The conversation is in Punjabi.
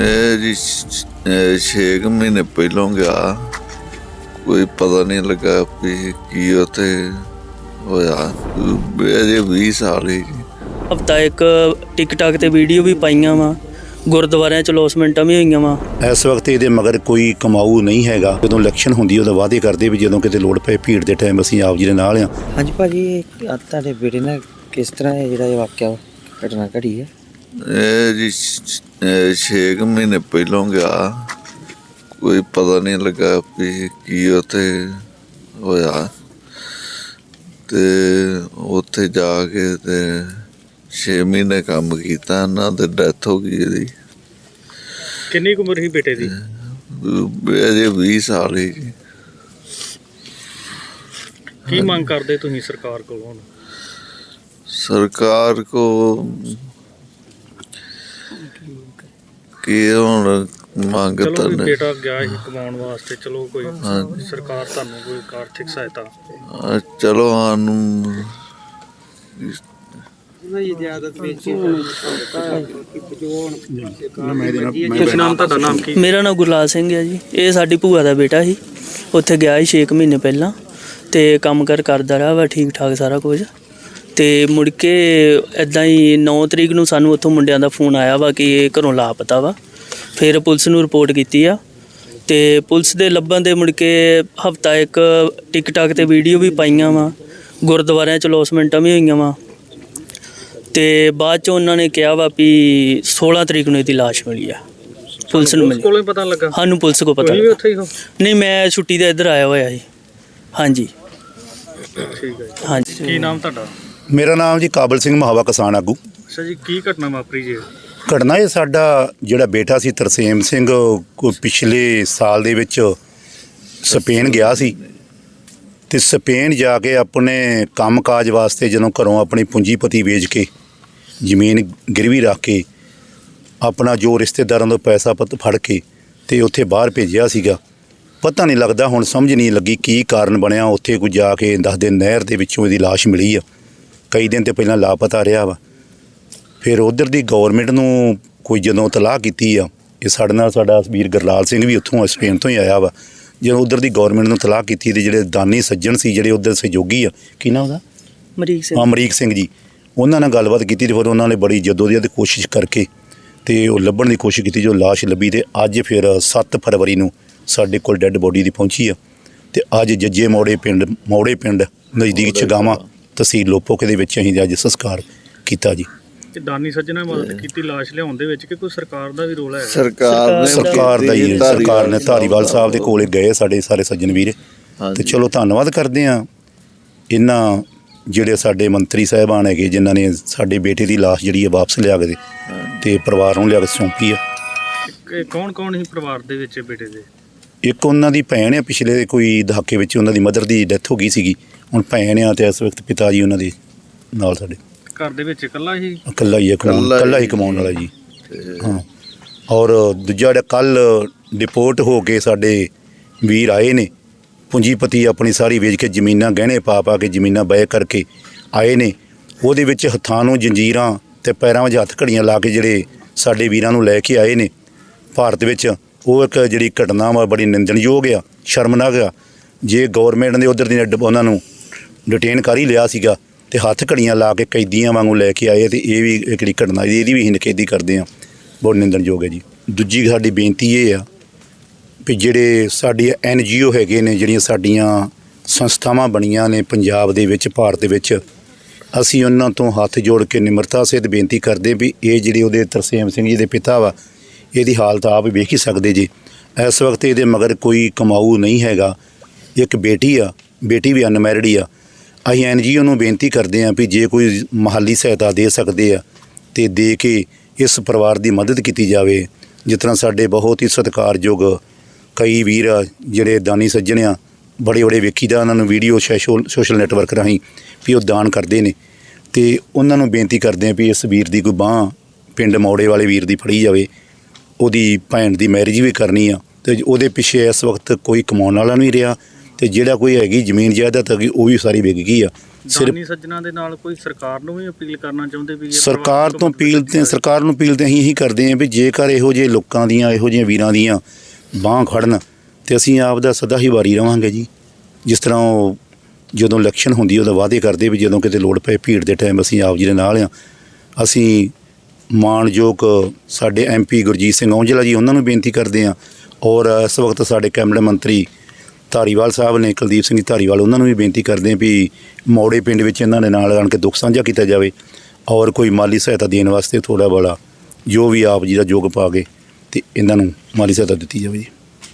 ਇਹ ਜੀ 6 ਮਹੀਨੇ ਪਹਿਲੋਂ ਗਿਆ। ਕੋਈ ਪਤਾ ਨਹੀਂ ਲੱਗਾ ਵੀ ਕੀ ਉੱਥੇ ਹੋਇਆ। ਅਜੇ 20 ਸਾਲ ਹੀ। ਹਫਤਾ ਇੱਕ ਟਿਕਟਾਕ ਤੇ ਵੀਡੀਓ ਵੀ ਪਾਈਆਂ ਵਾ। ਗੁਰਦੁਆਰਿਆਂ ਚ ਲੋਸਮੈਂਟਾਂ ਵੀ ਹੋਈਆਂ ਵਾ। ਇਸ ਵਕਤ ਇਹਦੇ ਮਗਰ ਕੋਈ ਕਮਾਊ ਨਹੀਂ ਹੈਗਾ। ਜਦੋਂ ਇਲੈਕਸ਼ਨ ਹੁੰਦੀ ਉਹਦਾ ਵਾਅਦੇ ਕਰਦੇ ਵੀ ਜਦੋਂ ਕਿਤੇ ਲੋੜ ਪਏ ਭੀੜ ਦੇ ਟਾਈਮ ਅਸੀਂ ਆਪ ਜੀ ਦੇ ਨਾਲ ਆ। ਹਾਂਜੀ ਭਾਜੀ ਤੁਹਾਡੇ ਬੇਟੇ ਨਾਲ ਕਿਸ ਤਰ੍ਹਾਂ ਇਹ ਜਿਹੜਾ ਇਹ ਵਾਕਿਆ ਘਟਨਾ ਘੜੀ ਹੈ? ਇਹ ਜੀ 6 ਮਹੀਨੇ ਪਹਿਲੋਂ ਗਿਆ। ਕੋਈ ਪਤਾ ਨਹੀਂ ਲੱਗਾ ਵੀ ਕੀ ਉੱਥੇ ਹੋਇਆ। ਤੇ ਉੱਥੇ ਜਾ ਕੇ ਤੇ 6 ਮਹੀਨੇ ਕੰਮ ਕੀਤਾ ਨਾ ਤੇ ਡੈਥ ਹੋ ਗਈ ਇਹਦੀ। ਕਿੰਨੀ ਕੁ ਉਮਰ ਸੀ ਬੇਟੇ ਦੀ? ਅਜੇ 20 ਸਾਲ ਹੀ। ਕੀ ਮੰਗ ਕਰਦੇ ਤੁਸੀਂ ਸਰਕਾਰ ਕੋਲੋਂ ਹੁਣ ਸਰਕਾਰ ਕੋ ਕੀ ਹੁਣ ਮੰਗ ਚਲੋ ਵੀ ਬੇਟਾ ਗਿਆ ਸੀ ਕਮਾਉਣ ਵਾਸਤੇ ਚਲੋ ਕੋਈ ਹਾਂਜੀ। ਸਰਕਾਰ ਤੁਹਾਨੂੰ ਕੋਈ ਆਰਥਿਕ ਸਹਾਇਤਾ। ਆ, ਚਲੋ ਸਾਨੂੰ ਕੁਛ ਨਾਮ ਤੁਹਾਡਾ ਨਾਮ ਕੀ? ਮੇਰਾ ਨਾਮ ਗੁਰਲਾਲ ਸਿੰਘ ਹੈ ਜੀ। ਇਹ ਸਾਡੀ ਭੂਆ ਦਾ ਬੇਟਾ ਸੀ। ਉੱਥੇ ਗਿਆ ਸੀ 6 ਮਹੀਨੇ ਪਹਿਲਾਂ ਤੇ ਕੰਮ ਕਰ ਕਰਦਾ ਰਿਹਾ ਵਾ ਠੀਕ ਠਾਕ ਸਾਰਾ ਕੁਝ। ਤੇ ਮੁੜ ਕੇ ਇਦਾਂ ਹੀ 9 ਤਰੀਕ ਨੂੰ ਸਾਨੂੰ ਉੱਥੋਂ ਮੁੰਡਿਆਂ ਦਾ ਫੋਨ ਆਇਆ ਵਾ ਕਿ ਇਹ ਘਰੋਂ ਲਾਪਤਾ ਵਾ। ਫਿਰ ਪੁਲਿਸ ਨੂੰ ਰਿਪੋਰਟ ਕੀਤੀ ਆ ਤੇ ਪੁਲਿਸ ਦੇ ਲੱਭਣ ਦੇ ਮੁੜ ਕੇ ਹਫਤਾ ਇੱਕ ਟਿਕਟਾਕ ਤੇ ਵੀਡੀਓ ਵੀ ਪਾਈਆਂ ਵਾ ਗੁਰਦੁਆਰਿਆਂ ਚ ਲੋਸਮੈਂਟਾਂ ਵੀ ਹੋਈਆਂ ਵਾ। ਤੇ ਬਾਅਦ ਚ ਉਹਨਾਂ ਨੇ ਕਿਹਾ ਵਾ ਵੀ 16 ਤਰੀਕ ਨੂੰ ਇਹਦੀ ਲਾਸ਼ ਮਿਲੀ ਆ। ਪੁਲਿਸ ਨੂੰ ਮਿਲੀ। ਕੋਲੋਂ ਪਤਾ ਲੱਗਾ? ਸਾਨੂੰ ਪੁਲਿਸ ਕੋ ਪਤਾ ਤੁਸੀਂ ਵੀ ਲੱਗਾ। ਉੱਥੇ ਹੀ ਹੋ? ਨਹੀਂ ਮੈਂ ਛੁੱਟੀ ਤੇ ਇੱਧਰ ਆਇਆ ਹੋਇਆ ਸੀ। ਹਾਂਜੀ। ਠੀਕ ਹੈ ਹਾਂਜੀ। ਕੀ ਨਾਮ ਤੁਹਾਡਾ? ਮੇਰਾ ਨਾਮ ਜੀ ਕਾਬਲ ਸਿੰਘ ਮਹਾਵਾ ਕਿਸਾਨ ਆਗੂ। ਅੱਛਾ ਜੀ ਕੀ ਘਟਨਾ ਵਾਪਰੀ ਜੀ ਘਟਨਾ ਇਹ ਸਾਡਾ ਜਿਹੜਾ ਬੇਟਾ ਸੀ ਤਰਸੇਮ ਸਿੰਘ ਕੋਈ ਪਿਛਲੇ ਸਾਲ ਦੇ ਵਿੱਚ ਸਪੇਨ ਗਿਆ ਸੀ। ਤੇ ਸਪੇਨ ਜਾ ਕੇ ਆਪਣੇ ਕੰਮਕਾਜ ਵਾਸਤੇ ਜਦੋਂ ਘਰੋਂ ਆਪਣੀ ਪੂੰਜੀਪਤੀ ਵੇਚ ਕੇ ਜ਼ਮੀਨ ਗਿਰਵੀ ਰੱਖ ਕੇ ਆਪਣਾ ਜੋ ਰਿਸ਼ਤੇਦਾਰਾਂ ਤੋਂ ਪੈਸਾ ਪੱਤ ਫੜ ਕੇ ਤੇ ਉੱਥੇ ਬਾਹਰ ਭੇਜਿਆ ਸੀਗਾ। ਪਤਾ ਨਹੀਂ ਲੱਗਦਾ ਹੁਣ ਸਮਝ ਨਹੀਂ ਲੱਗੀ ਕੀ ਕਾਰਨ ਬਣਿਆ। ਉੱਥੇ ਕੋਈ ਜਾ ਕੇ ਦੱਸਦੇ ਨਹਿਰ ਦੇ ਵਿੱਚੋਂ ਇਹਦੀ ਲਾਸ਼ ਮਿਲੀ ਆ। ਕਈ ਦਿਨ ਤੇ ਪਹਿਲਾਂ ਲਾਪਤਾ ਰਿਹਾ ਵਾ। ਫਿਰ ਉਧਰ ਦੀ ਗਵਰਨਮੈਂਟ ਨੂੰ ਕੋਈ ਜਦੋਂ ਤਲਾਹ ਕੀਤੀ ਆ ਇਹ ਸਾਡੇ ਨਾਲ ਸਾਡਾ ਵੀਰ ਗਰਲਾਲ ਸਿੰਘ ਵੀ ਉੱਥੋਂ ਸਪੇਨ ਤੋਂ ਹੀ ਆਇਆ ਵਾ। ਜਦੋਂ ਉਧਰ ਦੀ ਗਵਰਨਮੈਂਟ ਨੂੰ ਤਲਾਹ ਕੀਤੀ ਤੇ ਜਿਹੜੇ ਦਾਨੀ ਸੱਜਣ ਸੀ ਜਿਹੜੇ ਉਧਰ ਸਹਿਯੋਗੀ ਆ ਕੀ ਨਾਮ ਉਹਦਾ? ਮਰੀਕ ਸਿੰਘ। ਅਮਰੀਕ ਸਿੰਘ ਜੀ। ਉਹਨਾਂ ਨਾਲ ਗੱਲਬਾਤ ਕੀਤੀ ਤੇ ਫਿਰ ਉਹਨਾਂ ਨੇ ਬੜੀ ਜਦੋਜਹਿਦ ਕੋਸ਼ਿਸ਼ ਕਰਕੇ ਤੇ ਉਹ ਲੱਭਣ ਦੀ ਕੋਸ਼ਿਸ਼ ਕੀਤੀ ਜੋ ਲਾਸ਼ ਲੱਭੀ ਤੇ ਅੱਜ ਫਿਰ 7 ਫਰਵਰੀ ਨੂੰ ਸਾਡੇ ਕੋਲ ਡੈੱਡ ਬੋਡੀ ਦੀ ਪਹੁੰਚੀ ਆ। ਤੇ ਅੱਜ ਜੱਜੇ ਮੋੜੇ ਪਿੰਡ ਮੋੜੇ ਪਿੰਡ ਨਜ਼ਦੀਕ ਚਗਾਵਾਂ ਤਹਿਸੀਲ ਲੋਪੋਕੇ ਦੇ ਵਿੱਚ ਅਸੀਂ ਅੱਜ ਸੰਸਕਾਰ ਕੀਤਾ ਜੀ। ਕਿ ਦਾਨੀ ਸੱਜਣਾ ਮਦਦ ਕੀਤੀ ਲਾਸ਼ ਲਿਆਉਣ ਦੇ ਵਿੱਚ ਕਿ ਕੋਈ ਸਰਕਾਰ ਦਾ ਵੀ ਰੋਲ ਹੈ ਸਰਕਾਰ ਨੇ ਸਰਕਾਰ ਦਾ ਹੀ ਹੈ, ਸਰਕਾਰ ਨੇ ਧਾਰੀਵਾਲ ਸਾਹਿਬ ਦੇ ਕੋਲੇ ਗਏ ਸਾਡੇ ਸਾਰੇ ਸੱਜਣ ਵੀਰ। ਤੇ। ਚਲੋ ਧੰਨਵਾਦ ਕਰਦੇ ਆ ਇਹਨਾਂ ਜਿਹੜੇ ਸਾਡੇ ਮੰਤਰੀ ਸਾਹਿਬਾਨ ਹੈਗੇ ਜਿਨ੍ਹਾਂ ਨੇ ਸਾਡੇ ਬੇਟੇ ਦੀ ਲਾਸ਼ ਜਿਹੜੀ ਹੈ ਵਾਪਸ ਲਿਆ ਕੇ ਦੇ ਤੇ ਪਰਿਵਾਰ ਨੂੰ ਲਿਆ ਕੇ ਸੌਂਪੀ ਆ ਕੌਣ ਕੌਣ ਸੀ ਪਰਿਵਾਰ ਦੇ ਵਿੱਚ ਬੇਟੇ ਦੇ? ਇੱਕ ਉਹਨਾਂ ਦੀ ਭੈਣ ਆ ਪਿਛਲੇ ਕੋਈ ਦਹਾਕੇ ਵਿੱਚ ਉਹਨਾਂ ਦੀ ਮਦਰ ਦੀ ਡੈਥ ਹੋ ਗਈ ਸੀਗੀ। ਹੁਣ ਭੈਣ ਆ ਤੇ ਇਸ ਵਕਤ ਪਿਤਾ ਜੀ ਉਹਨਾਂ ਦੇ ਨਾਲ ਸਾਡੇ। ਘਰ ਦੇ ਵਿੱਚ ਇਕੱਲਾ ਹੀ? ਇਕੱਲਾ ਹੀ ਹੈ ਕਮਾਉਣ ਇਕੱਲਾ ਹੀ। ਕਮਾਉਣ ਵਾਲਾ ਜੀ। ਹਾਂ। ਔਰ ਦੂਜਾ ਜਿਹੜਾ ਕੱਲ ਡਿਪੋਰਟ ਹੋ ਕੇ ਸਾਡੇ ਵੀਰ ਆਏ ਨੇ ਪੂੰਜੀਪਤੀ ਆਪਣੀ ਸਾਰੀ ਵੇਚ ਕੇ ਜ਼ਮੀਨਾਂ ਗਹਿਣੇ ਪਾ ਪਾ ਕੇ ਜ਼ਮੀਨਾਂ ਬੈ ਕਰਕੇ ਆਏ ਨੇ ਉਹਦੇ ਵਿੱਚ ਹੱਥਾਂ ਨੂੰ ਜੰਜੀਰਾਂ ਤੇ ਪੈਰਾਂ ਵਿੱਚ ਹੱਥ ਘੜੀਆਂ ਲਾ ਕੇ ਜਿਹੜੇ ਸਾਡੇ ਵੀਰਾਂ ਨੂੰ ਲੈ ਕੇ ਆਏ ਨੇ ਭਾਰਤ ਵਿੱਚ ਉਹ ਇੱਕ ਜਿਹੜੀ ਘਟਨਾ ਵਾ ਬੜੀ ਨਿੰਦਣਯੋਗ ਆ ਸ਼ਰਮਨਾਕ ਆ। ਜੇ ਗਵਰਨਮੈਂਟ ਨੇ ਉਧਰ ਦੀ ਡ- ਉਹਨਾਂ ਨੂੰ ਡਿਟੇਨ ਕਰ ਹੀ ਲਿਆ ਸੀਗਾ ਤੇ ਹੱਥ ਘੜੀਆਂ ਲਾ ਕੇ ਕੈਦੀਆਂ ਵਾਂਗੂ ਲੈ ਕੇ ਆਏ ਤੇ ਇਹ ਵੀ ਜਿਹੜੀ ਘਟਨਾ ਇਹਦੀ ਵੀ ਅਸੀਂ ਨਿਖੇਧੀ ਕਰਦੇ ਆ ਬਹੁਤ ਨਿੰਦਣਯੋਗ ਹੈ ਜੀ। ਦੂਜੀ ਸਾਡੀ ਬੇਨਤੀ ਇਹ ਆ ਵੀ ਜਿਹੜੇ ਸਾਡੀ ਐਨ ਜੀ ਓ ਹੈਗੇ ਨੇ, ਜਿਹੜੀਆਂ ਸਾਡੀਆਂ ਸੰਸਥਾਵਾਂ ਬਣੀਆਂ ਨੇ ਪੰਜਾਬ ਦੇ ਵਿੱਚ, ਭਾਰਤ ਦੇ ਵਿੱਚ, ਅਸੀਂ ਉਹਨਾਂ ਤੋਂ ਹੱਥ ਜੋੜ ਕੇ ਨਿਮਰਤਾ ਸਹਿਤ ਬੇਨਤੀ ਕਰਦੇ ਵੀ ਇਹ ਜਿਹੜੇ ਉਹਦੇ ਤਰਸੇਮ ਸਿੰਘ ਜੀ ਦੇ ਪਿਤਾ ਵਾ, ਇਹਦੀ ਹਾਲਤ ਆਪ ਹੀ ਵੇਖ ਹੀ ਸਕਦੇ ਜੀ। ਇਸ ਵਕਤ ਇਹਦੇ ਮਗਰ ਕੋਈ ਕਮਾਊ ਨਹੀਂ ਹੈਗਾ। ਇੱਕ ਬੇਟੀ ਆ, ਬੇਟੀ ਵੀ ਅਨਮੈਰਿਡ ਆ। ਅਸੀਂ ਐਨ ਜੀ ਓ ਨੂੰ ਬੇਨਤੀ ਕਰਦੇ ਹਾਂ ਵੀ ਜੇ ਕੋਈ ਮਾਲੀ ਸਹਾਇਤਾ ਦੇ ਸਕਦੇ ਆ ਤੇ ਦੇ ਕੇ ਇਸ ਪਰਿਵਾਰ ਦੀ ਮਦਦ ਕੀਤੀ ਜਾਵੇ, ਜਿਸ ਤਰ੍ਹਾਂ ਸਾਡੇ ਬਹੁਤ ਹੀ ਸਤਿਕਾਰਯੋਗ ਕਈ ਵੀਰ ਆ, ਜਿਹੜੇ ਦਾਨੀ ਸੱਜਣ ਆ, ਬੜੇ ਬੜੇ ਵੇਖੀਦਾ ਉਹਨਾਂ ਨੂੰ ਵੀਡੀਓ ਸੋਸ਼ਲ ਸੋਸ਼ਲ ਨੈਟਵਰਕ ਰਾਹੀਂ ਵੀ ਉਹ ਦਾਨ ਕਰਦੇ ਨੇ। ਤੇ ਉਹਨਾਂ ਨੂੰ ਬੇਨਤੀ ਕਰਦੇ ਆ ਵੀ ਇਸ ਵੀਰ ਦੀ ਕੋਈ ਬਾਹ ਪਿੰਡ ਮੌੜੇ ਵਾਲੇ ਵੀਰ ਦੀ ਫੜੀ ਜਾਵੇ, ਉਹਦੀ ਭੈਣ ਦੀ ਮੈਰਿਜ ਵੀ ਕਰਨੀ ਆ ਤੇ ਉਹਦੇ ਪਿੱਛੇ ਇਸ ਵਕਤ ਕੋਈ ਕਮਾਉਣ ਵਾਲਾ ਨਹੀਂ ਰਿਹਾ ਤੇ ਜਿਹੜਾ ਕੋਈ ਹੈਗੀ ਜ਼ਮੀਨ ਜਾਇਦਾਦ ਹੈਗੀ ਉਹ ਵੀ ਸਾਰੀ ਵਿਕ ਗਈ ਆ। ਸਿਰਫ ਦਾਨੀ ਸੱਜਣਾ ਦੇ ਨਾਲ ਕੋਈ ਸਰਕਾਰ ਨੂੰ ਵੀ ਅਪੀਲ ਕਰਨਾ ਚਾਹੁੰਦੇ ਵੀ ਇਹ ਸਰਕਾਰ ਤੋਂ ਅਪੀਲ ਤੇ ਸਰਕਾਰ ਨੂੰ ਅਪੀਲ ਤੇ ਅਸੀਂ ਇਹੀ ਕਰਦੇ ਹਾਂ ਵੀ ਜੇਕਰ ਇਹੋ ਜਿਹੇ ਲੋਕਾਂ ਦੀਆਂ ਇਹੋ ਜਿਹੇ ਵੀਰਾਂ ਦੀਆਂ ਬਾਹ ਖੜਨ ਤੇ ਅਸੀਂ ਆਪ ਦਾ ਸਦਾ ਹੀ ਵਾਰੀ ਰਵਾਂਗੇ ਜੀ। ਜਿਸ ਤਰ੍ਹਾਂ ਉਹ ਜਦੋਂ ਇਲੈਕਸ਼ਨ ਹੁੰਦੀ ਉਦੋਂ ਵਾਅਦੇ ਕਰਦੇ ਵੀ ਜਦੋਂ ਕਿਤੇ ਲੋੜ ਪਏ ਭੀੜ ਦੇ ਟਾਈਮ ਅਸੀਂ ਆਪ ਜੀ ਦੇ ਨਾਲ ਆ। ਅਸੀਂ ਮਾਣਯੋਗ ਸਾਡੇ ਐਮਪੀ ਗੁਰਜੀਤ ਸਿੰਘ ਔਜਲਾ ਜੀ ਉਹਨਾਂ ਨੂੰ ਬੇਨਤੀ ਕਰਦੇ ਹਾਂ ਔਰ ਇਸ ਵਕਤ ਸਾਡੇ ਕੈਬਨਿਟ ਮੰਤਰੀ ਧਾਰੀਵਾਲ ਸਾਹਿਬ ਨੇ, ਕੁਲਦੀਪ ਸਿੰਘ ਧਾਰੀਵਾਲ, ਉਹਨਾਂ ਨੂੰ ਵੀ ਬੇਨਤੀ ਕਰਦੇ ਹਾਂ ਵੀ ਮੌੜੇ ਪਿੰਡ ਵਿੱਚ ਇਹਨਾਂ ਦੇ ਨਾਲ ਆਣ ਕੇ ਦੁੱਖ ਸਾਂਝਾ ਕੀਤਾ ਜਾਵੇ ਔਰ ਕੋਈ ਮਾਲੀ ਸਹਾਇਤਾ ਦੇਣ ਵਾਸਤੇ ਥੋੜਾ ਬੜਾ ਜੋ ਵੀ ਆਪ ਜੀ ਦਾ ਯੋਗ ਪਾ ਕੇ ਤੇ ਇਹਨਾਂ ਨੂੰ ਮਾਲੀ ਸਹਾਇਤਾ ਦਿੱਤੀ ਜਾਵੇ ਜੀ।